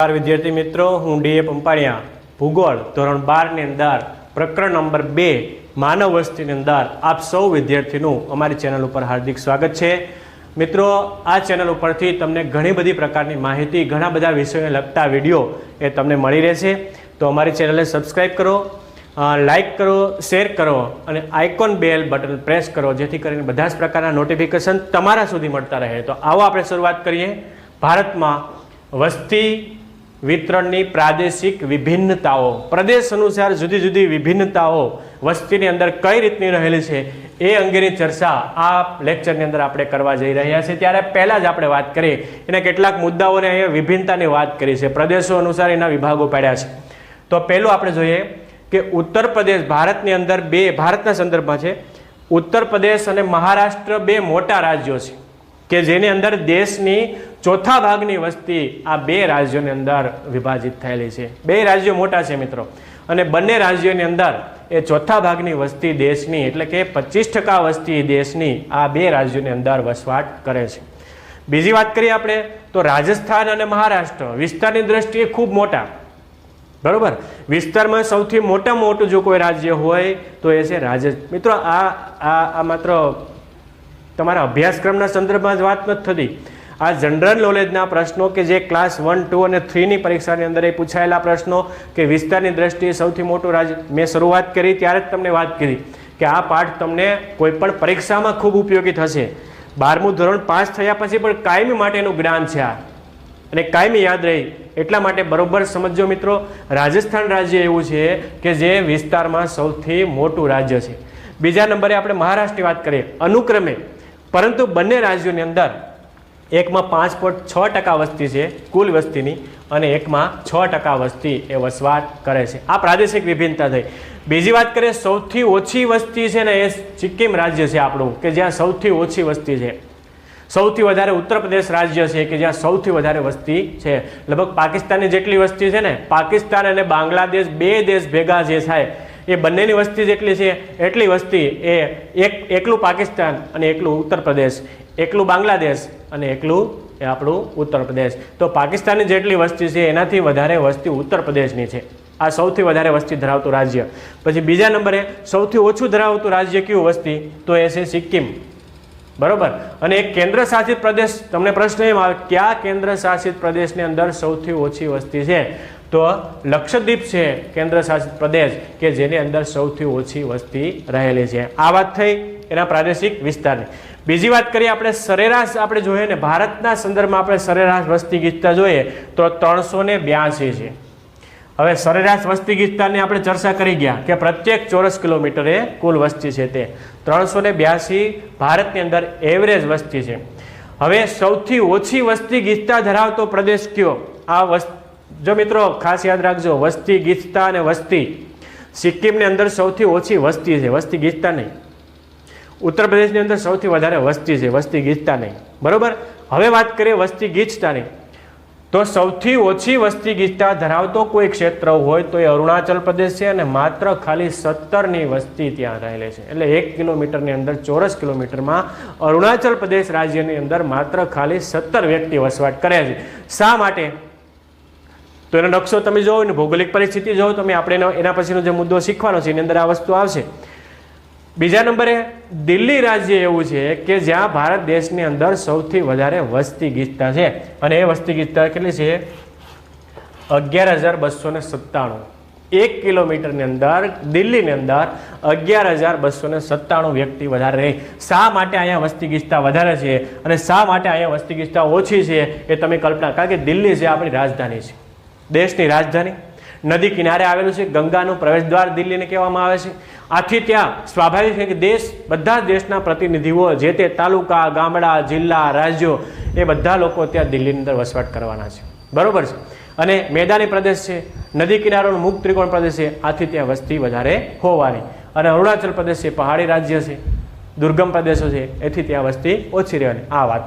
નમસ્કાર વિદ્યાર્થી મિત્રો, હું ડીએ પંપાણિયા. ભૂગોળ ધોરણ બારની અંદર, પ્રકરણ નંબર બે, માનવ વસ્તીની અંદર આપ સૌ વિદ્યાર્થીનું અમારી ચેનલ ઉપર હાર્દિક સ્વાગત છે. મિત્રો, આ ચેનલ ઉપરથી તમને ઘણી બધી પ્રકારની માહિતી, ઘણા બધા વિષયોને લગતા વીડિયો એ તમને મળી રહેશે. તો અમારી ચેનલને સબસ્ક્રાઈબ કરો લાઇક કરો, શેર કરો અને આઇકોન બેલ બટન પ્રેસ કરો, જેથી કરીને બધા જ પ્રકારના નોટિફિકેશન તમારા સુધી મળતા રહે. તો આવો આપણે શરૂઆત કરીએ. ભારતમાં વસ્તી વિતરણની પ્રાદેશિક વિભિન્નતાઓ, પ્રદેશ અનુસાર જુદી જુદી વિભિન્નતાઓ વસ્તીની અંદર કઈ રીતની રહેલી છે એ અંગેની ચર્ચા આ લેક્ચરની અંદર આપણે કરવા જઈ રહ્યા છીએ. ત્યારે પહેલાં જ આપણે વાત કરીએ, એના કેટલાક મુદ્દાઓને અહીંયા વિભિન્નતાની વાત કરી છે. પ્રદેશો અનુસાર એના વિભાગો પાડ્યા છે. તો પહેલું આપણે જોઈએ કે ઉત્તર પ્રદેશ ભારતની અંદર બે, ભારતના સંદર્ભમાં છે. ઉત્તર પ્રદેશ અને મહારાષ્ટ્ર બે મોટા રાજ્યો છે. કે જેની અંદર દેશની ચોથા ભાગની વસ્તી આ બે રાજ્યોની અંદર વિભાજિત થયેલી છે. બે રાજ્યો મોટા છે મિત્રો. અને બંને રાજ્યોની અંદર એ ચોથા ભાગની વસ્તી દેશની એટલે કે પચીસ ટકા વસ્તી દેશની આ બે રાજ્યોની અંદર વસવાટ કરે છે. બીજી વાત કરીએ આપણે, તો રાજસ્થાન અને મહારાષ્ટ્ર વિસ્તારની દ્રષ્ટિએ ખૂબ મોટા. બરોબર? વિસ્તારમાં સૌથી મોટા મોટું જો કોઈ રાજ્ય હોય તો એ છે રાજસ્થાન. મિત્રો, આ આ આ માત્ર તમારા અભ્યાસક્રમના સંદર્ભમાં જ વાત નથી થતી. આ જનરલ નોલેજના પ્રશ્નો કે જે ક્લાસ વન ટુ અને થ્રીની પરીક્ષાની અંદર એ પૂછાયેલા પ્રશ્નો કે વિસ્તારની દ્રષ્ટિએ સૌથી મોટું રાજ્ય મેં શરૂઆત કરી ત્યારે જ તમને વાત કરી કે આ પાઠ તમને કોઈપણ પરીક્ષામાં ખૂબ ઉપયોગી થશે. બારમું ધોરણ પાસ થયા પછી પણ કાયમી માટેનું જ્ઞાન છે આ. અને કાયમી યાદ રહી. એટલા માટે બરોબર સમજો મિત્રો, રાજસ્થાન રાજ્ય એવું છે કે જે વિસ્તારમાં સૌથી મોટું રાજ્ય છે. બીજા નંબરે આપણે મહારાષ્ટ્રની વાત કરીએ. અનુક્રમે પરંતુ બંને રાજ્યોની અંદર એકમાં પાંચ પોઈન્ટ છ ટકા વસ્તી છે, કુલ વસ્તીની, અને એકમાં છ ટકા વસ્તી એ વસવાટ કરે છે. આ પ્રાદેશિક વિભિન્નતા થઈ. બીજી વાત કરીએ, સૌથી ઓછી વસ્તી છે ને એ સિક્કિમ રાજ્ય છે આપણું, કે જ્યાં સૌથી ઓછી વસ્તી છે. સૌથી વધારે ઉત્તર પ્રદેશ રાજ્ય છે કે જ્યાં સૌથી વધારે વસ્તી છે. લગભગ પાકિસ્તાનની જેટલી વસ્તી છે ને, પાકિસ્તાન અને બાંગ્લાદેશ બે દેશ ભેગા જે થાય એ બંનેની વસ્તી જેટલી છે, એટલી વસ્તી એ એક, એકલું પાકિસ્તાન અને એકલું ઉત્તર પ્રદેશ, એકલું બાંગ્લાદેશ અને એકલું એ આપણું ઉત્તર પ્રદેશ. તો પાકિસ્તાનની જેટલી વસ્તી છે, એનાથી વધારે વસ્તી ઉત્તર પ્રદેશની છે. આ સૌથી વધારે વસ્તી ધરાવતું રાજ્ય. પછી બીજા નંબરે, સૌથી ઓછું ધરાવતું રાજ્ય કયું વસ્તી? તો એ છે સિક્કિમ. બરોબર? અને એક કેન્દ્ર શાસિત પ્રદેશ, તમને પ્રશ્ન એમ આવે, કયા કેન્દ્ર શાસિત પ્રદેશની અંદર સૌથી ઓછી વસ્તી છે? તો લક્ષદ્વીપ છે કેન્દ્ર શાસિત પ્રદેશ કે જેની અંદર સૌથી ઓછી વસ્તી રહેલી છે. આ વાત થઈ એના પ્રાદેશિક વિસ્તારની. બીજી વાત કરીએ આપણે સરેરાશ આપણે જોઈએ ને, ભારતના સંદર્ભમાં આપણે સરેરાશ વસ્તી ગીચતા જોઈએ તો ત્રણસો છે. હવે સરેરાશ વસ્તી વિસ્તારની આપણે ચર્ચા કરી ગયા કે પ્રત્યેક ચોરસ કિલોમીટરે કુલ વસ્તી છે તે. ત્રણસો ને બ્યાસી ભારતની અંદર એવરેજ વસ્તી છે. હવે સૌથી ઓછી વસ્તી ગીચતા ધરાવતો પ્રદેશ કયો? આ વસ્ત જો મિત્રો ખાસ યાદ રાખજો, વસ્તી ગીચતા અને વસ્તી. સિક્કિમની અંદર સૌથી ઓછી વસ્તી છે, વસ્તી ગીચતા નહીં. ઉત્તર પ્રદેશની અંદર સૌથી વધારે વસ્તી છે, વસ્તી ગીચતા નહીં. બરોબર? હવે વાત કરીએ વસ્તી ગીચતાની તો સૌથી ઓછી વસ્તી ગીચતા ધરાવતો કોઈ ક્ષેત્ર હોય તો એ અરુણાચલ પ્રદેશ છે અને માત્ર ખાલી સત્તરની વસ્તી ત્યાં રહેલી છે. એટલે એક કિલોમીટરની અંદર, ચોરસ કિલોમીટરમાં અરુણાચલ પ્રદેશ રાજ્યની અંદર માત્ર ખાલી સત્તર વ્યક્તિ વસવાટ કરે છે. શા માટે? તો એનો નકશો તમે જોવો ને ભૌગોલિક પરિસ્થિતિ જોવો તમે આપણે એના પછીનો જે મુદ્દો શીખવાનો છે, એની અંદર આ વસ્તુ આવશે. બીજા નંબરે, દિલ્હી રાજ્ય એવું છે કે જ્યાં ભારત દેશની અંદર સૌથી વધારે વસ્તી ગીચતા છે. અને એ વસ્તી ગીચતા કેટલી છે? અગિયાર હજાર બસો સત્તાણું. એક કિલોમીટરની અંદર, દિલ્હીની અંદર, અગિયાર હજાર બસો ને સત્તાણું વ્યક્તિ વધારે રહી. શા માટે અહીંયા વસ્તી ગીચતા વધારે છે? અને શા માટે અહીંયા વસ્તી ગીચતા ઓછી છે? એ તમે કલ્પના, કારણ કે દિલ્હી છે આપણી રાજધાની છે. દેશની રાજધાની. નદી કિનારે આવેલું છે, ગંગાનું પ્રવેશદ્વાર દિલ્હીને કહેવામાં આવે છે. આથી ત્યાં સ્વાભાવિક છે કે દેશ, બધા જ દેશના પ્રતિનિધિઓ, જે તે તાલુકા, ગામડા, જિલ્લા, રાજ્યો, એ બધા લોકો ત્યાં દિલ્હીની અંદર વસવાટ કરવાના છે. બરાબર છે? અને મેદાની પ્રદેશ છે, નદી કિનારોનો મુક્ત ત્રિકોણ પ્રદેશ છે, આથી ત્યાં વસ્તી વધારે હોવાની. અને અરુણાચલ પ્રદેશ છે, પહાડી રાજ્ય છે, દુર્ગમ પ્રદેશો છે, એથી ત્યાં વસ્તી ઓછી રહેવાની. આ વાત.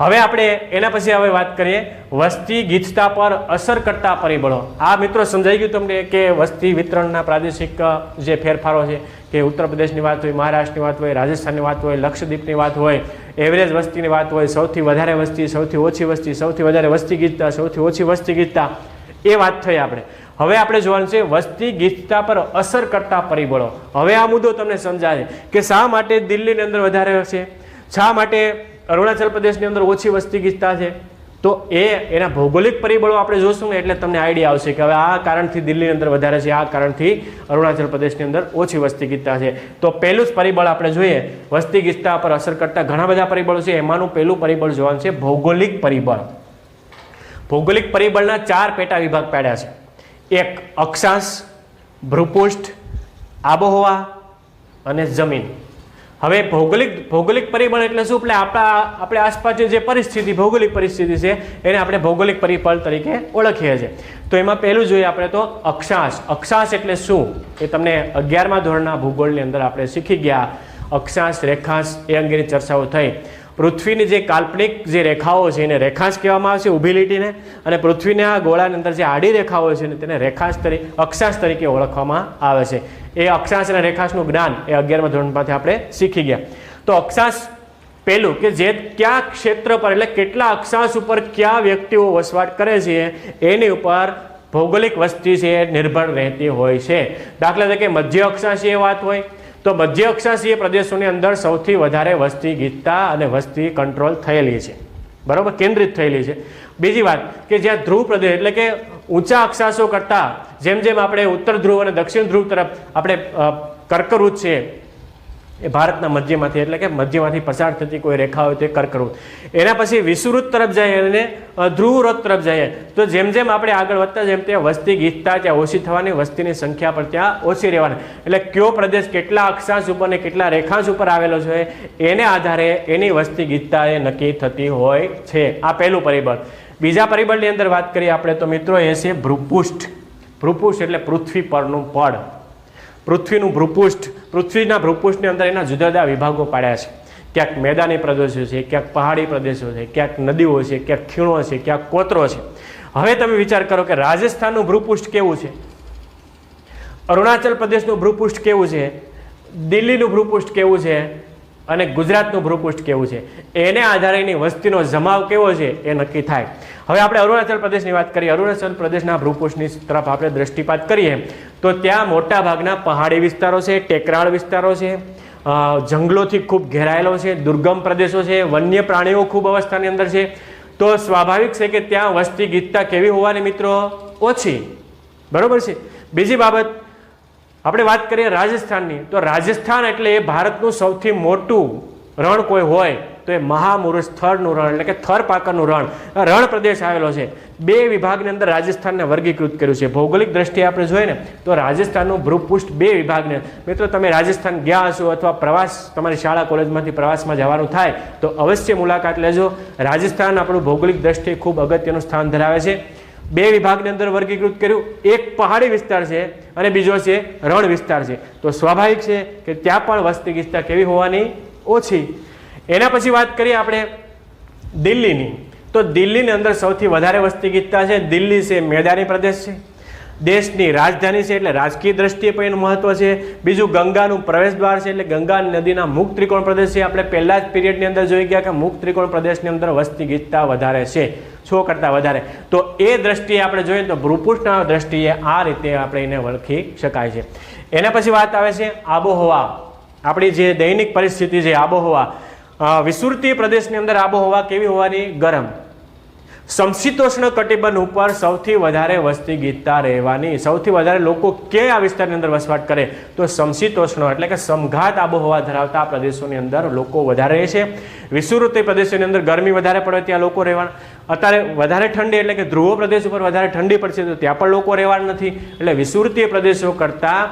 હવે આપણે એના પછી હવે વાત કરીએ વસ્તી ગીચતા પર અસર કરતા પરિબળો. આ મિત્રો સમજાઈ ગયું તમને કે વસ્તી વિતરણના પ્રાદેશિક જે ફેરફારો છે કે ઉત્તર પ્રદેશની વાત હોય, મહારાષ્ટ્રની વાત હોય, રાજસ્થાનની વાત હોય, લક્ષદ્વીપની વાત હોય, એવરેજ વસ્તીની વાત હોય, સૌથી વધારે વસ્તી, સૌથી ઓછી વસ્તી, સૌથી વધારે વસ્તી ગીચતા, સૌથી ઓછી વસ્તી ગીચતા, એ વાત થઈ આપણે. હવે આપણે જોવાનું છે વસ્તી ગીચતા પર અસર કરતા પરિબળો. હવે આ મુદ્દો તમને સમજાય કે શા માટે દિલ્હીની અંદર વધારે છે? શા માટે અરુણાચલ પ્રદેશની અંદર ઓછી વસ્તી ગીચતા છે, તો એ એના ભૌગોલિક પરિબળો આપણે જોશું ને એટલે તમને આઈડિયા આવશે કે હવે આ કારણથી દિલ્હીની અંદર વધારે છે, આ કારણથી અરુણાચલ પ્રદેશની અંદર ઓછી વસ્તી ગીચતા છે. તો પહેલું જ પરિબળ આપણે જોઈએ વસ્તી ગીચતા પર અસર કરતા ઘણા બધા પરિબળો છે, એમાંનું પહેલું પરિબળ જોવાનું છે ભૌગોલિક પરિબળ. ભૌગોલિક પરિબળના ચાર પેટા વિભાગ પાડ્યા છે. એક, અક્ષાંશ, ભૂપૃષ્ઠ, આબોહવા અને જમીન. હવે ભૌગોલિક ભૌગોલિક પરિબળ એટલે શું? એટલે આપણા, આપણે આસપાસની જે પરિસ્થિતિ, ભૌગોલિક પરિસ્થિતિ છે, એને આપણે ભૌગોલિક પરિબળ તરીકે ઓળખીએ છીએ. તો એમાં પહેલું જોઈએ આપણે તો અક્ષાંશ. અક્ષાંશ એટલે શું? એ તમને અગિયારમા ધોરણના ભૂગોળની અંદર આપણે શીખી ગયા. અક્ષાંશ, રેખાંશ, એ અંગેની ચર્ચાઓ થઈ. પૃથ્વીની જે કાલ્પનિક જે રેખાઓ છે એને રેખાંશ કહેવામાં આવે છે ઊભી લીટીને અને પૃથ્વીના ગોળાની અંદર જે આડી રેખાઓ છે તેને રેખાંશ તરીકે અક્ષાંશ તરીકે ઓળખવામાં આવે છે. એ અક્ષાંશ અને રેખાંશનું જ્ઞાન એ અગિયારમા ધોરણમાંથી આપણે શીખી ગયા. તો અક્ષાંશ પહેલું કે જે કયા ક્ષેત્ર પર એટલે કેટલા અક્ષાંશ ઉપર કયા વ્યક્તિઓ વસવાટ કરે છે, એની ઉપર ભૌગોલિક વસ્તી છે નિર્ભર રહેતી હોય છે. દાખલા તરીકે મધ્ય અક્ષાંશીય વાત હોય તો મધ્ય અક્ષાંશીય પ્રદેશોની અંદર સૌથી વધારે વસ્તી ગીચતા અને વસ્તી કંટ્રોલ થયેલી છે. બરાબર? કેન્દ્રિત થયેલી છે. બીજી વાત કે જ્યાં ધ્રુવ પ્રદેશ એટલે કે ઊંચા અક્ષાંશો કરતાં જેમ જેમ આપણે ઉત્તર ધ્રુવ અને દક્ષિણ ધ્રુવ તરફ આપણે કર્કવૃત છે એ ભારતના મધ્યમાંથી, એટલે કે મધ્યમાંથી પસાર થતી કોઈ રેખા હોય તે કર્કવૃત એના પછી વિષુવૃત તરફ જઈએ અને ધ્રુવવૃત તરફ જઈએ તો જેમ જેમ આપણે આગળ વધતા જેમ તે વસ્તી ગીચતા ત્યાં ઓછી થવાની, વસ્તીની સંખ્યા પર ત્યાં ઓછી રહેવાની. એટલે કયો પ્રદેશ કેટલા અક્ષાંશ ઉપર ને કેટલા રેખાંશ ઉપર આવેલો છે, એને આધારે એની વસ્તી ગીચતા એ નક્કી થતી હોય છે. આ પહેલું પરિબળ. બીજા પરિબળની અંદર વાત કરીએ આપણે તો મિત્રો, એ છે ભૃપુષ્ઠ. ભૃપુષ્ઠ એટલે પૃથ્વી પરનું પડ. પૃથ્વીનું ભ્રુપુષ્ઠ પૃથ્વીના ભ્રુપુષ્ઠની અંદર એના જુદા જુદા વિભાગો પાડ્યા છે. ક્યાંક મેદાની પ્રદેશો છે, ક્યાંક પહાડી પ્રદેશો છે, ક્યાંક નદીઓ છે, ક્યાંક ખીણો છે, ક્યાંક કોતરો છે. હવે તમે વિચાર કરો કે રાજસ્થાનનું ભ્રુપુષ્ઠ કેવું છે? અરુણાચલ પ્રદેશનું ભ્રુપુષ્ઠ કેવું છે? દિલ્હીનું ભ્રુપુષ્ઠ કેવું છે? અને ગુજરાતનું ભ્રુપુષ્ઠ કેવું છે? એને આધારે એની વસ્તીનો જમાવ કેવો છે? એ નક્કી થાય. હવે આપણે અરુણાચલ પ્રદેશની વાત કરીએ. અરુણાચલ પ્રદેશના ભ્રુપુષ્ઠની તરફ આપણે દ્રષ્ટિપાત કરીએ, તો ત્યાં મોટા ભાગના પહાડી વિસ્તારો છે, ટેકરાળ વિસ્તારો છે જંગલોથી ખૂબ ઘેરાયેલો છે, દુર્ગમ પ્રદેશો છે વન્ય પ્રાણીઓ ખૂબ અવસ્થાની અંદર છે. તો સ્વાભાવિક છે કે ત્યાં વસ્તી ગીતતા કેવી હોવાની મિત્રો? ઓછી. બરોબર છે? બીજી બાબત, આપણે વાત કરીએ રાજસ્થાનની. તો રાજસ્થાન એટલે એ ભારતનું સૌથી મોટું રણ કોઈ હોય તો એ મહામુરુષ થરનું રણ, એટલે કે થર પાકરનું રણ. રણ પ્રદેશ આવેલો છે. બે વિભાગની અંદર રાજસ્થાનને વર્ગીકૃત કર્યું છે. ભૌગોલિક દ્રષ્ટિએ આપણે જોઈએ ને, તો રાજસ્થાનનું ભ્રુપુષ્ઠ બે વિભાગને. મિત્રો, તમે રાજસ્થાન ગયા હશો અથવા પ્રવાસ, તમારી શાળા, કોલેજમાંથી પ્રવાસમાં જવાનું થાય, તો અવશ્ય મુલાકાત લેજો. રાજસ્થાન આપણું ભૌગોલિક દ્રષ્ટિએ ખૂબ અગત્યનું સ્થાન ધરાવે છે. બે વિભાગની અંદર વર્ગીકૃત કર્યું. એક પહાડી વિસ્તાર છે અને બીજો છે રણ વિસ્તાર છે. તો સ્વાભાવિક છે કે ત્યાં પણ વસ્તી ગીચતા કેવી હોવાની? ઓછી. એના પછી વાત કરીએ આપણે દિલ્હીની. તો દિલ્હીની અંદર સૌથી વધારે વસ્તી ગીચતા છે, દિલ્હી છે, મેદાની પ્રદેશ છે. દેશની રાજધાની છે એટલે રાજકીય દ્રષ્ટિએ પણ એનું મહત્વ છે. બીજું ગંગાનું પ્રવેશ દ્વાર છે એટલે ગંગા નદીના મુખ ત્રિકોણ પ્રદેશ છે. આપણે પહેલા જ પીરિયડની અંદર જોઈ ગયા કે મુક્ત ત્રિકોણ પ્રદેશની અંદર વસ્તી ગીચતા વધારે છે છો કરતાં વધારે. તો એ દ્રષ્ટિએ આપણે જોઈએ તો ભૂપૃષ્ઠના દ્રષ્ટિએ આ રીતે આપણે એને ઓળખી શકાય છે. એના પછી વાત આવે છે આબોહવા. આપણી જે દૈનિક પરિસ્થિતિ છે, આબોહવા. વિષુવૃત્તીય પ્રદેશની અંદર આબોહવા કેવી હોવાની? ગરમ. સમશીતોષ્ણ કટિબંધ ઉપર સૌથી વધારે વસ્તી ગીતતા રહેવાની. સૌથી વધારે લોકો કે આ વિસ્તારની અંદર વસવાટ કરે? તો સમશીતોષ્ણ, એટલે કે સમઘાત આબોહવા ધરાવતા પ્રદેશોની અંદર લોકો વધારે રહે છે વિષુવૃત્તીય પ્રદેશોની અંદર ગરમી વધારે પડે ત્યાં લોકો રહેવાના. અત્યારે વધારે ઠંડી એટલે કે ધ્રુવ પ્રદેશ ઉપર વધારે ઠંડી પડશે તો ત્યાં પણ લોકો રહેવાના નથી. એટલે વિષુવૃત્તીય પ્રદેશો કરતાં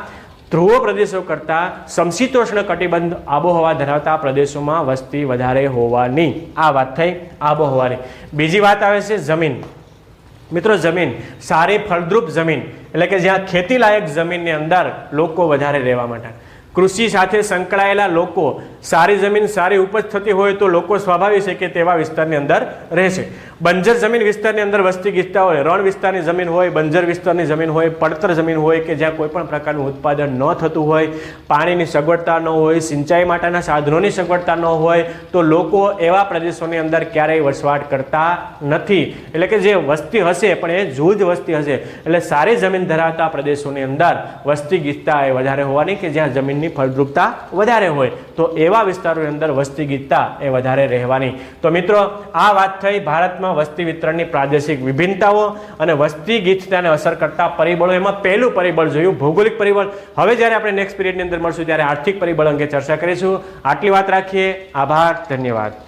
ધ્રુવ પ્રદેશો કરતાં સમશીતોષ્ણ કટિબંધ આબોહવા ધરાવતા પ્રદેશોમાં વસ્તી વધારે હોવાની આ વાત થઈ આબોહવાની. બીજી વાત આવે છે જમીન. મિત્રો, જમીન સારી ફળદ્રુપ જમીન, એટલે કે જ્યાં ખેતીલાયક જમીનની અંદર લોકો વધારે રહેવા માટે. કૃષિ સાથે સંકળાયેલા લોકો સારી જમીન, સારી ઉપજ થતી હોય તો લોકો સ્વાભાવિક છે કે તેવા વિસ્તારની અંદર રહેશે. બંજર જમીન વિસ્તારની અંદર વસ્તી ગીચતા હોય, રણ વિસ્તારની જમીન હોય, બંજર વિસ્તારની જમીન હોય, પડતર જમીન હોય કે જ્યાં કોઈ પણ પ્રકારનું ઉત્પાદન ન થતું હોય, પાણીની સગવડતા ન હોય, સિંચાઈ માટેના સાધનોની સગવડતા ન હોય, તો લોકો એવા પ્રદેશોની અંદર ક્યારેય વસવાટ કરતા નથી. એટલે કે જે વસ્તી હશે, પણ એ જૂજ વસ્તી હશે. એટલે સારી જમીન ધરાવતા પ્રદેશોની અંદર વસ્તી ગીચતા એ વધારે હોવાની કે જ્યાં જમીનની ફળદ્રુપતા વધારે હોય. તો એવા વિસ્તારોની અંદર વસ્તી ગીચતા એ વધારે રહેવાની. તો મિત્રો, આ વાત થઈ ભારતમાં વસ્તી વિતરણની પ્રાદેશિક વિભિન્નતાઓ અને વસ્તી ગીચતાને અસર કરતા પરિબળો. એમાં પહેલું પરિબળ જોયું, ભૌગોલિક પરિબળ. હવે જ્યારે આપણે નેક્સ્ટ પીરિયડની અંદર મળશું, ત્યારે આર્થિક પરિબળ અંગે ચર્ચા કરીશું. આટલી વાત રાખીએ. આભાર, ધન્યવાદ.